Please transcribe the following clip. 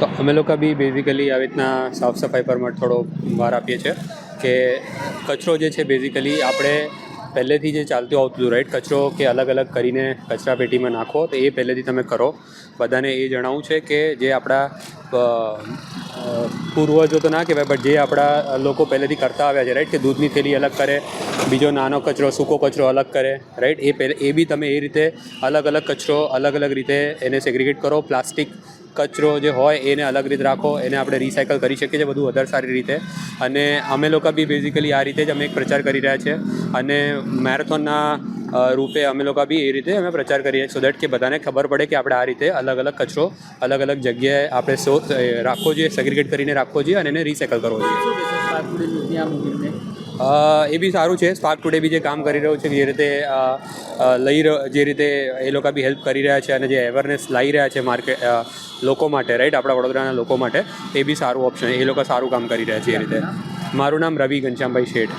તો અમે લોકો બી બેઝિકલી આવી રીતના સાફ સફાઈ પર થોડો ભાર આપીએ છીએ કે કચરો જે છે બેઝિકલી આપણે પહેલેથી જે ચાલતું આવતું હતું રાઈટ કચરો કે અલગ અલગ કરીને કચરા પેટીમાં નાખો તો એ પહેલેથી તમે કરો. બધાને એ જણાવવું છે કે જે આપણા પૂર્વજો તો ના કહેવાય બટ જે આપણા લોકો પહેલેથી કરતા આવ્યા છે રાઈટ કે દૂધની થેલી અલગ કરે, બીજો નાનો કચરો, સૂકો કચરો અલગ કરે રાઈટ એ પહેલે, એ બી તમે એ રીતે અલગ અલગ કચરો અલગ અલગ રીતે એને સેગ્રિગેટ કરો, પ્લાસ્ટિક કચરો જે હોય એને અલગ રીતે રાખો એને આપણે રિસાયકલ કરી શકીએ છીએ બધું વધારે સારી રીતે. અને અમે લોકો બી બેઝિકલી આ રીતે જ અમે એક પ્રચાર કરી રહ્યા છે. અને મેરેથોનના રૂપે અમે લોકો બી એ રીતે અમે પ્રચાર કરીએ સો દેટ કે બધાને ખબર પડે કે આપણે આ રીતે અલગ અલગ કચરો અલગ અલગ જગ્યાએ આપણે સો રાખવો જોઈએ સેગ્રિગેટ કરીને રાખવો જોઈએ અને એને રિસાયકલ કરવો જોઈએ. એ બી સારું છે. સ્પાર્ક ટુડે બી જે કામ કરી રહ્યું છે જે રીતે લઈ જે રીતે એ લોકો બી હેલ્પ કરી રહ્યા છે અને જે અવેરનેસ લાવી રહ્યા છે માર્કેટ લોકો માટે રાઈટ આપણા વડોદરાના લોકો માટે એ બી સારું ઓપ્શન એ લોકો સારું કામ કરી રહ્યા છે એ રીતે. મારું નામ રવિ ઘનશ્યામભાઈ શેઠ.